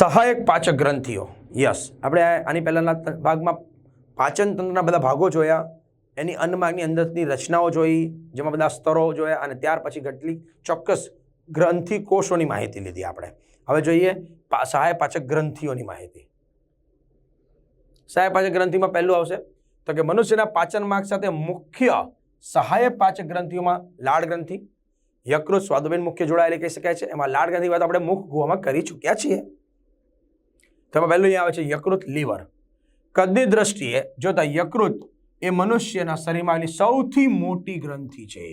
સહાયક પાચક ગ્રંથિઓ. યસ આપણે આની પહેલાંના ભાગમાં પાચન તંત્રના બધા ભાગો જોયા. એની અન્નમાર્ગની અંદરની રચનાઓ જોઈ, જેમાં બધા સ્તરો જોયા અને ત્યાર પછી કેટલી ચોક્કસ ગ્રંથિ કોષોની માહિતી લીધી આપણે. હવે જોઈએ સહાય પાચક ગ્રંથિઓની માહિતી. સહાય પાચક ગ્રંથિમાં પહેલું આવશે. તો કે મનુષ્યના પાચન માર્ગ સાથે મુખ્ય સહાયક પાચક ગ્રંથિઓમાં લાળ ગ્રંથિ, યકૃત સ્વાદુબેન મુખ્ય જોડાયેલી કહી શકાય છે. એમાં લાળ ગ્રંથિ વાત આપણે મુખ ગુહામાં કરી ચૂક્યા છીએ. તેમાં પહેલું આવે છે યકૃત લીવર. કદની દ્રષ્ટિએ જોતા યકૃત એ મનુષ્યના શરીરમાં આવેલી સૌથી મોટી ગ્રંથિ છે.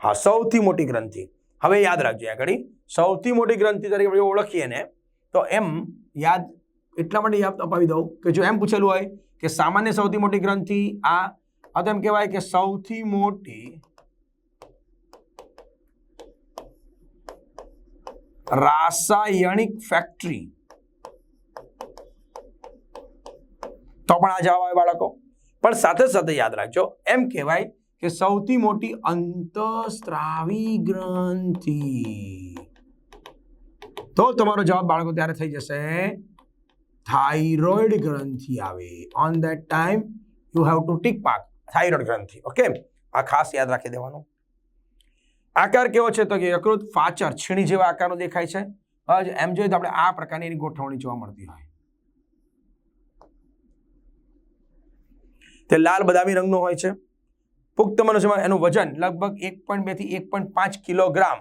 હા, સૌથી મોટી ગ્રંથિ. હવે યાદ રાખજો આગળ. સૌથી મોટી ગ્રંથિ તરીકે ઓળખીએ ને, તો એમ યાદ એટલા માટે યાદ અપાવી દઉં કે જો એમ પૂછેલું હોય કે સામાન્ય સૌથી મોટી ગ્રંથિ આ, અથવા એમ કહેવાય કે સૌથી મોટી રાસાયણિક ફેક્ટરી તો પણ આ જવાબ આવે બાળકો પણ સાથે સાથે યાદ રાખજો એમ કહેવાય કે સૌથી મોટી અંતસ્ત્રાવી ગ્રંથિ તો તમારો જવાબ બાળકો ત્યારે થઈ જશે થાઇરોઇડ ગ્રંથિ આવે on that time you have to tick પાક થાઇરોઇડ ગ્રંથિ ઓકે આ ખાસ યાદ રાખી દેવાનું આકાર કેવો છે તો કે યકૃત ફાચર, છીણી જેવા આકારનો દેખાય છે. એમ જોઈએ તો આપણે આ પ્રકારની એની ગોઠવણી જોવા મળતી હોય. તે લાલ બદામી રંગનો હોય છે. પુખ્ત મનુષ્યમાં એનું વજન લગભગ એક પોઈન્ટ બેથી એક પોઈન્ટ પાંચ કિલોગ્રામ.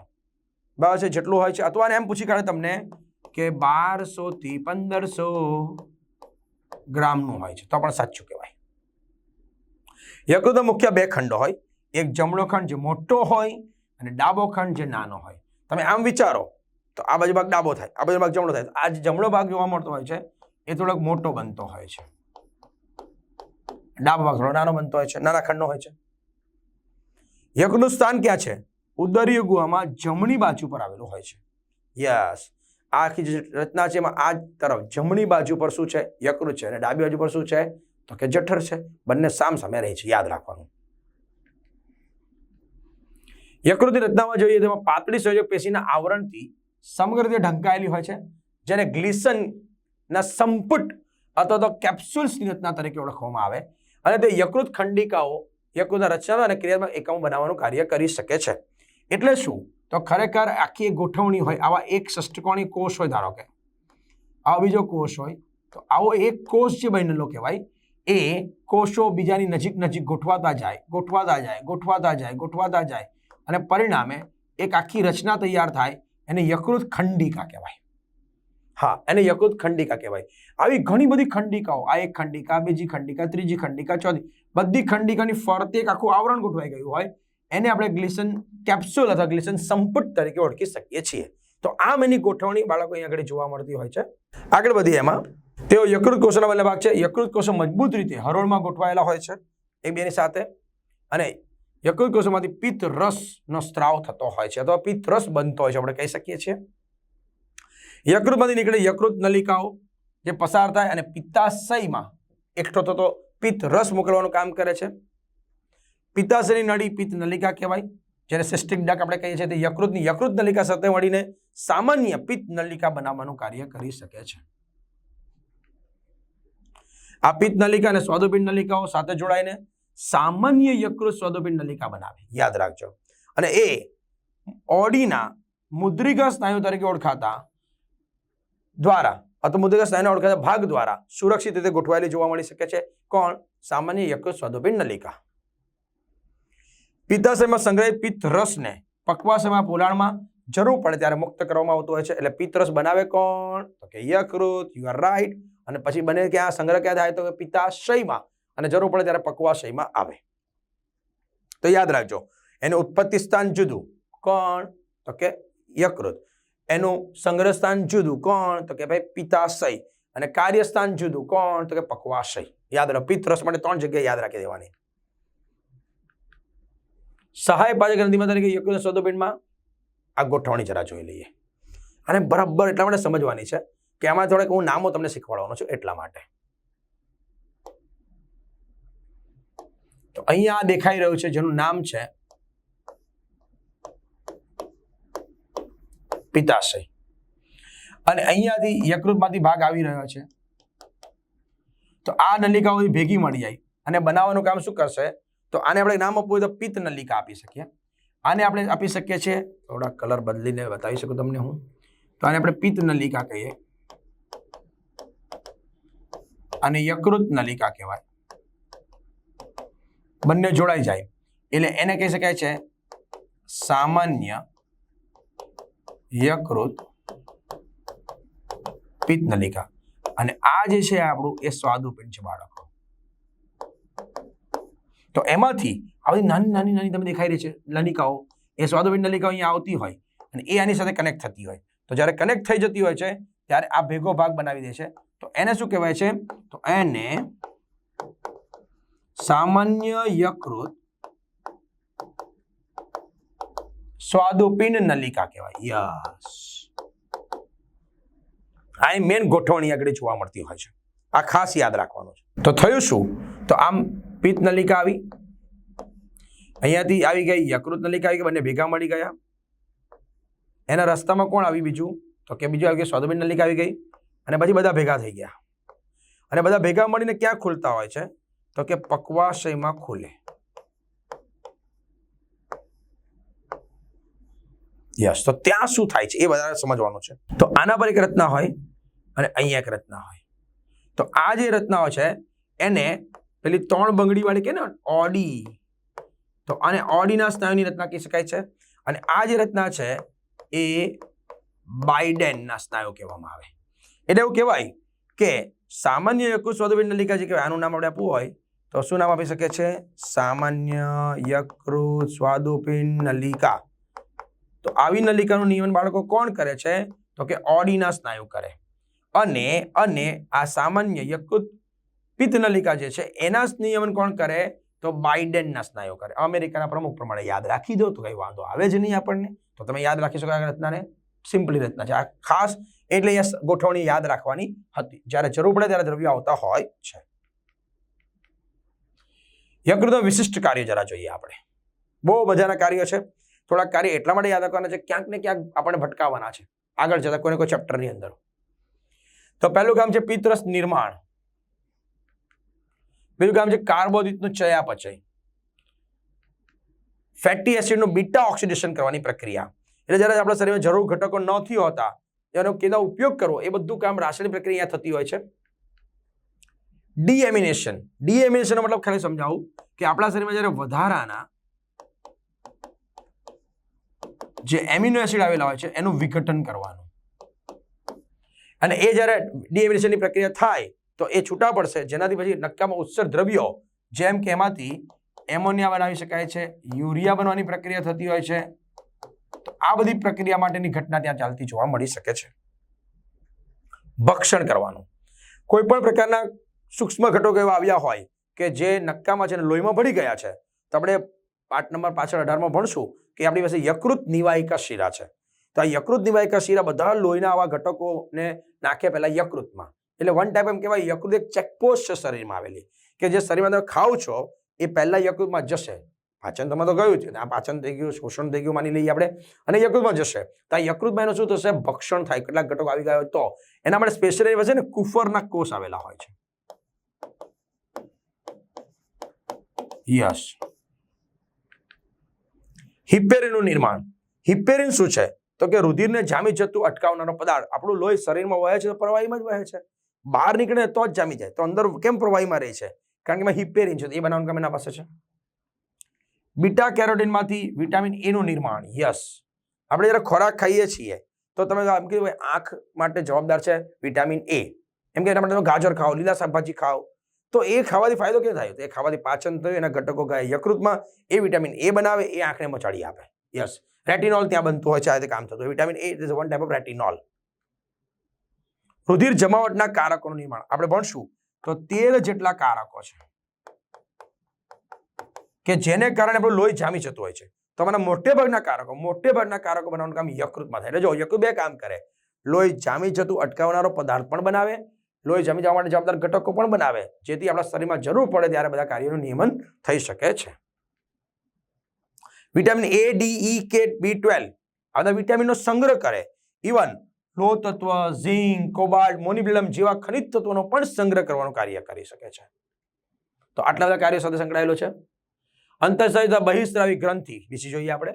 બરાબર છે? જેટલું હોય છે. અથવા એમ પૂછી કાઢે તમને કે બારસો થી પંદરસો ગ્રામનું હોય છે. તો પણ સાચું કહેવાય. યકૃત મુખ્ય બે ખંડો હોય. એક જમણો ખંડ જે મોટો હોય અને ડાબો ખંડ જે નાનો હોય. તમે આમ વિચારો, તો આ બાજુ ભાગ ડાબો થાય, આ બાજુ ભાગ જમણો થાય. આ જમણો ભાગ જોવા મળતો હોય છે, એ થોડોક મોટો બનતો હોય છે. ડાબો ભાગ થોડો નાનો બનતો હોય છે, નાના ખંડનો હોય છે. યકૃતનું સ્થાન ક્યાં છે? ઉદરીય ગુહામાં જમણી બાજુ પર આવેલું હોય છે. યસ. આખી જે રચના છે એમાં આ તરફ જમણી બાજુ પર શું છે? યકૃત છે અને ડાબી બાજુ પર શું છે? તો કે જઠર છે. બંને સામ સામે રહે છે, યાદ રાખવાનું. યકૃતની રચનામાં જોઈએ તેમાં પાતળી સંયોજક પેશીના આવરણથી સમગ્ર રીતે ઢંકાયેલી હોય છે, જેને ગ્લિસનના સંપુટ અથવા તો કેપ્સ્યુલ્સની રચના તરીકે ઓળખવામાં આવે. અને તે યકૃત ખંડિકાઓ, યકૃતના રચના અને ક્રિયાત્મક એકમો બનાવવાનું કાર્ય કરી શકે છે. એટલે શું? તો ખરેખર આખી ગોઠવણી હોય, આવા એક ષષ્ટકોણી કોષ હોય ધારો કે. આવો બીજો કોષ હોય, તો આવો એક કોષ જે બનેલો કહેવાય, એ કોષો બીજાની નજીક નજીક ગોઠવાતા જાય ગોઠવાતા જાય ગોઠવાતા જાય ગોઠવાતા જાય. અને પરિણામે એક આખી રચના તૈયાર થાય, એને યકૃત ખંડિકા કહેવાય. હા, એને યકૃત ખંડિકા કહેવાય. આવી ઘણી બધી ખંડિકાઓ, આ એક ખંડિકા બીજી ખંડિકા, ત્રીજી ખંડિકા, ચોથી, બધી ખંડિકાની ફરતે એક આખું આવરણ ગોઠવાઈ ગયું હોય, એને આપણે ગ્લિસન કેપ્સ્યુલ અથવા ગ્લિસન સંપુટ તરીકે ઓળખી શકીએ છીએ. તો આમ એની ગોઠવણી બાળકો અહીંયા આગળ જોવા મળતી હોય છે. આગળ બધી એમાં. તેઓ યકૃત કોષોના બંને ભાગ છે. યકૃત કોષો મજબૂત રીતે હરોળમાં ગોઠવાયેલા હોય છે એ બેની સાથે. અને યકૃત કોષોમાંથી પિત્ત રસનો સ્ત્રાવ થતો હોય છે અથવા પિત્ત રસ બનતો હોય છે, આપણે કહી શકીએ છીએ. યકૃતમાંથી નીકળે યકૃત નલિકાઓ જે પસાર થાય અને પિત્તાશયમાં એકઠો થતો પિત્ત રસ મોકલવાનું કામ કરે છે. પિત્તાશયની નળી પિત્ત નલિકા કહેવાય, જેને સિસ્ટિક ડક આપણે કહીએ છીએ. તે યકૃતની યકૃત નલિકા સાથે મળીને સામાન્ય પિત્ત નલિકા બનાવવાનું કાર્ય કરી શકે છે. આ પિત્ત નલિકા અને સ્વાદુપિંડ નલિકાઓ સાથે જોડાઈને સામાન્ય યકૃત સ્વાદુપિંડ નલિકા બનાવે. યાદ રાખજો. અને એ ઓડીના મુદ્રિકા સ્નાયુ તરીકે ઓળખાતા દ્વારા અથવા મુદ્રિકા સ્નાયુના ઓળખાતા ભાગ દ્વારા સુરક્ષિત રીતે ગોઠવાયેલી જોવા મળી શકે છે. કોણ? સામાન્ય યકૃત સ્વાદુપિંડ નલિકા. પિત્તાશયમાં સંગ્રહિત પિત્ત રસને પક્વાશયમાં પોલાણમાં જરૂર પડે ત્યારે મુક્ત કરવામાં આવતું હોય છે. એટલે પિત્તરસ બનાવે કોણ? તો કે યકૃત યુ આર રાઈટ અને પછી બને ક્યાં? સંગ્રહ ક્યાં થાય? તો પિત્તાશયમાં. અને જરૂર પડે ત્યારે પકવાશયમાં આવે. તો યાદ રાખજો, એનું ઉત્પત્તિ સ્થાન જુદું, કોણ, તો કે યકૃત. એનું સંગ્રહ સ્થાન જુદું, કોણ, તો કે ભાઈ પિત્તાશય. અને કાર્યસ્થાન જુદું, કોણ, તો કે પકવાશય. યાદ રાખો, પિત્ત રસ માટે ત્રણ જગ્યાએ યાદ રાખી દેવાની. સહાય પાચક ગ્રંથિમાં તરીકે યકૃત સ્વદોપિંડમાં આ ગોઠવણી જરા જોઈ લઈએ. અને બરાબર એટલા માટે સમજવાની છે કે આમાં થોડાક હું નામો તમને શીખવાડવાનો છું એટલા માટે. તો અહીંયા દેખાઈ રહ્યું છે, જેનું નામ છે પિત્તાશય અને અહીંયાથી યકૃતમાંથી ભાગ આવી રહ્યો છે. તો આ નલિકાઓ ભેગી મળી જાય અને બનાવવાનું કામ શું કરશે? તો આને આપણે નામ આપવું હોય તો પિત્ત નલિકા આપી શકીએ. આને આપણે આપી શકીએ છીએ થોડા કલર બદલીને બતાવી શકું તમને હું. તો આને આપણે પિત્ત નલિકા કહીએ. અને યકૃત નલિકા કહેવાય. બંને જોડાઈ જાય. એટલે એને કહી શકાય છે, સામાન્ય યકૃત પિત્ત નલિકા અને આ જે છે આપણું એ સ્વાદુપિંડ છે બાળકો. તો એમાંથી આવી નાની નાની નાની તમે દેખાઈ રહી છે નલિકાઓ, એ સ્વાદુપિંડ નલિકાઓ અહીંયા આવતી હોય અને એ આની સાથે કનેક્ટ થતી હોય. તો જ્યારે કનેક્ટ થઈ જતી હોય છે, ત્યારે આ ભેગો ભાગ બનાવી દે છે. તો એને શું કહેવાય છે? તો એને સામાન્ય યકૃત સ્વાદુપિંડ નલિકા કહેવાય. યસ. આ મેન ગોઠવણી આગળ જોવા મળતી હોય છે. આ ખાસ યાદ રાખવાનું છે. તો થયું શું? તો આમ પિત્ત નલિકા આવી. અહીંયાથી આવી ગઈ, યકૃત નલિકા આવી ગઈ, બંને ભેગા મળી ગયા. એના રસ્તામાં કોણ આવી બીજું? તો કે બીજું આવી ગયું, સ્વાદુપિંડ નલિકા આવી ગઈ. અને પછી બધા ભેગા થઈ ગયા. અને બધા ભેગા મળીને ક્યાં ખુલતા હોય છે? તો કે પક્વાશયમાં ખુલે. યસ તો ત્યાં શું થાય છે? એ વધારે સમજવાનું છે. તો આના પર એક રચના હોય અને અહીંયા એક રચના હોય. તો આ જે રચનાઓ છે, એને પેલી ત્રણ બંગડી વાળી કે ને, ઓડી. તો આને ઓડીના સ્નાયુની રચના કહી શકાય છે. અને આ જે રચના છે, એ બાઇડેનના સ્નાયુ કહેવામાં આવે. એટલે એવું કહેવાય કે સામાન્ય યકૃત સ્વાદુપિંડ નલિકા જે કહેવાય, આનું નામ આપણે આપવું હોય તો શું નામ આપી શકે છે સામાન્ય યકૃત સ્વાદુપિંડ નલિકા. તો આવી નલિકાનું નિયમન બાળકો કોણ કરે છે? તો કે ઓડીના સ્નાયુ કરે. અને અને આ સામાન્ય યકૃત પિત્ત નલિકા જે છે, એના નિયમન કોણ કરે? તો બાઇડેનના સ્નાયુ કરે. અમેરિકાના પ્રમુખ પ્રમાણે યાદ રાખી દો, તો કંઈ વાંધો આવે જ નહીં આપણને. તો તમે યાદ રાખી શકો આ રચનાને. સિમ્પલી રચના છે. આ ખાસ એટલે એ ગોઠવણી યાદ રાખવાની હતી. જ્યારે જરૂર પડે ત્યારે દ્રવ્યો આવતા હોય છે. યકૃતનું વિશિષ્ટ કાર્ય જરા જોઈએ આપણે. બહુ મજાના કાર્યો છે. થોડાક કાર્ય એટલા માટે યાદ રાખવાના છે, ક્યાંક ને ક્યાંક આપણને ભટકાવવાના છે. આગળ જતા કોઈને કોઈ ચેપ્ટરની અંદર. તો પહેલું કામ છે પિત્તરસ નિર્માણ. બીજું કામ છે કાર્બોદિતનું ચયાપચય. ફેટી એસિડનું બીટા ઓક્સિડેશન કરવાની પ્રક્રિયા. એટલે જ્યારે આપણા શરીરમાં જરૂર ઘટકો નથી હોતા, એનો કેદા ઉપયોગ કરવો, એ બધું કામ રાસાયણિક પ્રક્રિયા થતી હોય છે. ડીએમિનેશન ડીએમિનેશનનો મતલબ ખાલી સમજાવું કે આપણા શરીરમાં જ્યારે વધારાના જે એમિનો એસિડ આવેલા હોય છે, એનું વિઘટન કરવાનું. અને એ જ્યારે ડીએમિનેશનની પ્રક્રિયા થાય, તો એ છૂટા પડશે. જેનાથી પછી નક્કામાં ઉત્સર દ્રવ્યો, જેમ કે એમાંથી એમોનિયા બનાવી શકાય છે યુરિયા બનવાની પ્રક્રિયા થતી હોય છે. તો આ બધી પ્રક્રિયા માટેની ઘટના ત્યાં ચાલતી જોવા મળી શકે છે. ભક્ષણ કરવાનું. કોઈ પણ પ્રકારના સૂક્ષ્મ ઘટકો એવા આવ્યા હોય કે જે નક્કામાં છે અને લોહીમાં ભળી ગયા છે. તો આપણે પાઠ નંબર પાછળ અઢારમાં ભણશું કે આપણી પાસે યકૃત નિવાયિકા શિરા છે. તો આ યકૃત નિવાયિકા શીરા બધા લોહીના આવા ઘટકોને નાખે પહેલાં યકૃતમાં. એટલે વન ટાઈપ એમ કહેવાય યકૃત એક ચેકપોસ્ટ છે શરીરમાં આવેલી. કે જે શરીરમાં તમે ખાવ છો એ પહેલાં યકૃતમાં જશે. પાચન તમે તો ગયું છે આ પાચન થઈ ગયું, શોષણ થઈ ગયું માની લઈએ આપણે. અને યકૃતમાં જશે. તો આ યકૃતમાં એનું શું થશે? ભક્ષણ થાય. કેટલાક ઘટકો આવી ગયા હોય તો. એના માટે સ્પેશિયલી છે ને કુફરના કોષ આવેલા હોય છે. યસ હિપેરિનનું નિર્માણ. હિપેરિન શું છે? તો કે રુધિરને જામી જતું અટકાવનારો પદાર્થ. આપણું લોહી શરીરમાં વહે છે તો પ્રવાહીમાં જ વહે છે. બહાર નીકળે તો જ જામી જાય. તો અંદર કેમ પ્રવાહીમાં રહે છે? કારણ કે એમાં હિપેરિન છે એ બનાવવાનું કામ એના પાસે છે. બીટા કેરોટીનમાંથી વિટામિન એનું નિર્માણ. યસ આપણે જ્યારે ખોરાક ખાઈએ છીએ, તો તમે એમ કીધું આંખ માટે જવાબદાર છે વિટામિન એ એમ કે એના માટે તમે ગાજર ખાઓ, લીલા શાકભાજી ખાઓ. તો એ ખાવાથી ફાયદો કેમ થાય? એ ખાવાથી પાચન થયું, એના ઘટકો ગયા યકૃતમાં એ વિટામિન એ બનાવે, એ આંખને મચાડી આપે. યસ રેટિનોલ ત્યાં બનતું હોય છે, આ રીતે કામ થતું vitamin A is one type of retinol રુધિર જમાવટના કારકોનું નિર્માણ. આપણે ભણશું. તો તેર જેટલા કારકો છે. કે જેને કારણે આપણું લોહી જામી જતું હોય છે. તો મને મોટે ભાગના કારકો, મોટે ભાગના કારકો બનાવવાનું કામ યકૃતમાં થાય. એટલે જો યકૃત બે કામ કરે. લોહી જામી જતું, અટકાવનારો પદાર્થ પણ બનાવે લોહી જમી જવા માટે જવાબદાર ઘટકો પણ બનાવે, જેથી આપણા શરીરમાં જરૂર પડે ત્યારે બધા કાર્યોનું નિયમન થઈ શકે છે. વિટામિન એ ડી ઈ કે બી ટ્વેલ્વ આ બધા વિટામિનનો સંગ્રહ કરે. ઇવન લોહ તત્વ ઝીંક, કોબાલ્ટ, મોનિબ્લેમ જેવા ખનિજ તત્વોનો પણ સંગ્રહ કરવાનું કાર્ય કરી શકે છે. તો આટલા બધા કાર્યો સાથે સંકળાયેલો છે. અંતઃસ્રાવી બહિસ્ત્રાવી ગ્રંથિ વિશે જોઈએ આપણે.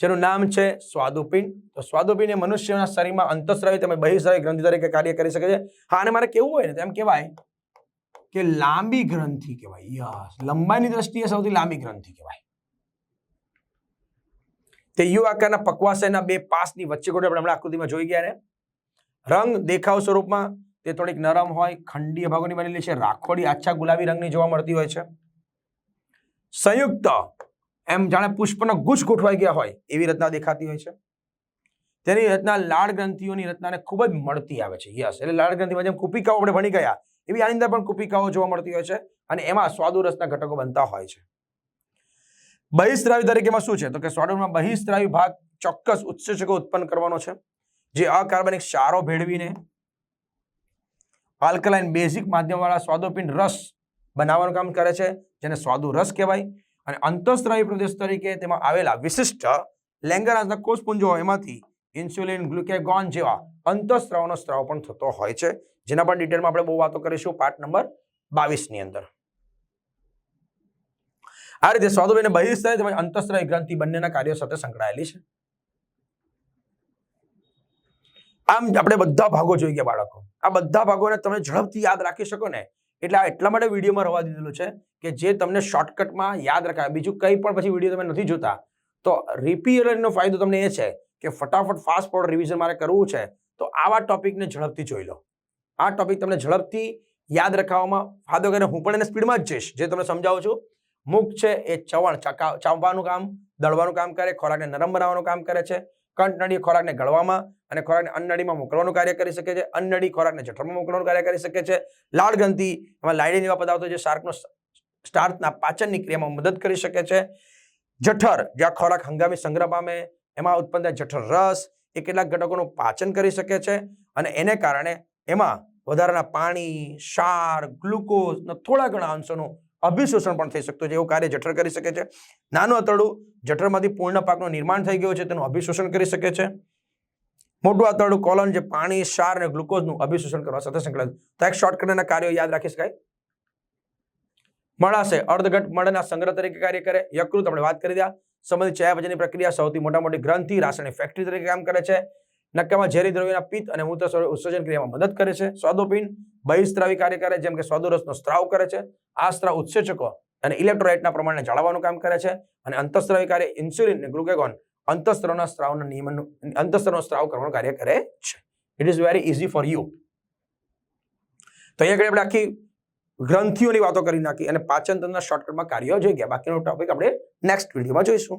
જેનું નામ છે સ્વાદુપિંડ. તો સ્વાદુપિંડ એ મનુષ્યના શરીરમાં અંતસ્રાવી, તમે બહિસ્રાવી ગ્રંથિ તરીકે કાર્ય કરી શકે છે. હા, અને મારે કેવું હોય ને એમ કહેવાય કે લાંબી ગ્રંથિ કહેવાય. યસ, લંબાઈની દ્રષ્ટિએ સૌથી લાંબી ગ્રંથિ કહેવાય. તે યુ આકારના પકવાશયના બે પાસની વચ્ચે ગોઠવે આપણે હમણાં આકૃતિમાં જોઈ ગયા ને. રંગ દેખાવ સ્વરૂપમાં, તે થોડીક નરમ હોય, ખંડીય ભાગોની બનેલી છે. રાખોડી આછા ગુલાબી રંગની જોવા મળતી હોય છે. સંયુક્ત એમ જાણે પુષ્પનો ગુચ્છ ગોઠવાઈ ગયા હોય એવી રચના દેખાતી હોય છે. તેની રચના લાળ ગ્રંથિઓની રચનાને ખૂબ જ મળતી આવે છે. યસ, એટલે લાળ ગ્રંથિમાં જેમ કુપિકાઓ આપણે ભણી ગયા, એવી આની અંદર પણ કુપિકાઓ જોવા મળતી હોય છે અને એમાં સ્વાદુરસના ઘટકો બનતા હોય છે. બહિસ્ત્રાવી તરીકેમાં શું છે? તો કે સ્વાદુમાં બહિસ્ત્રાવી ભાગ ચોક્કસ ઉત્સેચકો ઉત્પન્ન કરવાનો છે. જે અકાર્બનિક ક્ષારો ભેળવીને આલ્કલાઇન બેઝિક માધ્યમવાળા સ્વાદુપિંડ રસ બનાવવાનું કામ કરે છે. જેને સ્વાદુ રસ કહેવાય. અને અંતઃસ્ત્રાવી પ્રદેશ તરીકે તેમાં આવેલા વિશિષ્ટ લેંગરાજના કોષપુંજો એમાંથી ઇન્સ્યુલિન, ગ્લુકેગોન જેવા અંતઃસ્ત્રાવનો સ્ત્રાવ પણ થતો હોય છે. જેના પર ડિટેલમાં આપણે બહુ વાતો કરીશું પાર્ટ નંબર બાવીસની અંદર. આ રીતે સ્વાદુબેન બહિસ્ત્રાવી તેમજ અંતઃસ્ત્રાવી ગ્રંથિ બંનેના કાર્યો સાથે સંકળાયેલી છે. આમ આપણે બધા ભાગો જોઈ ગયા બાળકો. આ બધા ભાગોને તમે ઝડપથી યાદ રાખી શકો ને. એટલે આ એટલા માટે વિડીયોમાં રવા દીધેલું છે કે જે તમને શોર્ટકટમાં યાદ રખાય. બીજું કંઈ પણ પછી વીડિયો તમે નથી જોતા, તો રિપીયરનો ફાયદો તમને એ છે કે ફટાફટ ફાસ્ટ ફોરવર્ડ રિવિઝન મારે કરવું છે, તો આવા ટોપિકને ઝડપથી જોઈ લો. આ ટોપિક તમને ઝડપથી યાદ રખાવવામાં ફાયદો કરે. હું પણ એને સ્પીડમાં જ જઈશ, જે તમને સમજાવું છું. મુખ છે એ ચવણ ચાવવાનું કામ, દળવાનું કામ કરે, ખોરાકને નરમ બનાવવાનું કામ કરે છે. કંઠનળી ખોરાકને ગળવામાં અને ખોરાકને અન્નનળીમાં મોકલવાનું કાર્ય કરી શકે છે. અન્નનળી ખોરાકને જઠરમાં મોકલવાનું કાર્ય કરી શકે છે. લાળ ગ્રંથિ એમાં લાયડીન જેવા પદાર્થો જે શાર્કનો સ્ટાર્થના પાચનની ક્રિયામાં મદદ કરી શકે છે. જઠર જ્યાં ખોરાક હંગામી સંગ્રહ પામે, એમાં ઉત્પન્ન થાય જઠર રસ, એ કેટલાક ઘટકોનું પાચન કરી શકે છે અને એને કારણે એમાં વધારાના પાણી, ક્ષાર, ગ્લુકોઝ થોડા ઘણા અંશોનું અભિશોષણ પણ થઈ શકતું છે, એવું કાર્ય જઠર કરી શકે છે. નાનું આંતરડું જઠરમાંથી પૂર્ણ પાકનું નિર્માણ થઈ ગયું છે, તેનું અભિશોષણ કરી શકે છે. મોટું આંતરડું કોલન જે પાણી, ક્ષાર અને ગ્લુકોઝનું અભિશોષણ કરવા સાથે સંકળાયેલું. તો એક શોર્ટકટના કાર્યો યાદ રાખી શકાય મળાશે. અર્ધઘટ મળના સંગ્રહ તરીકે કાર્ય કરે. યકૃત, આપણે વાત કરી દીધા સંબંધિત ચયાપચયની પ્રક્રિયા સૌથી મોટા મોટી ગ્રંથિ, રાસાયણિક ફેક્ટરી તરીકે કામ કરે છે. નક્કામાં ઝેરી દ્રવ્યના પિત્ત અને મૂત્ર ઉત્સર્જન ક્રિયામાં મદદ કરે છે. સ્વાદોપિંડ, બહિસ્ત્રાવી કાર્ય કરે જેમ કે સ્વાદુરસનો સ્ત્રાવ કરે છે. આ સ્ત્રાવ ઉત્સેચકો અને ઇલેક્ટ્રોલાઇટના પ્રમાણને જાળવવાનું કામ કરે છે અને અંતઃસ્ત્રાવી કાર્ય ઇન્સ્યુલિન અને ગ્લુકેગોન અંતઃસ્ત્રાવના સ્ત્રાવના નિયમનનું અંતઃસ્ત્રાવનો સ્ત્રાવ કરવાનું કાર્ય કરે છે. It is very easy for you તો અહીંયા આગળ આપણે આખી ગ્રંથિઓની વાતો કરી નાખી અને પાચન તંત્રના શોર્ટકટમાં કાર્યો જોઈ ગયા. બાકીનો ટોપિક આપણે નેક્સ્ટ વિડીયોમાં જોઈશું.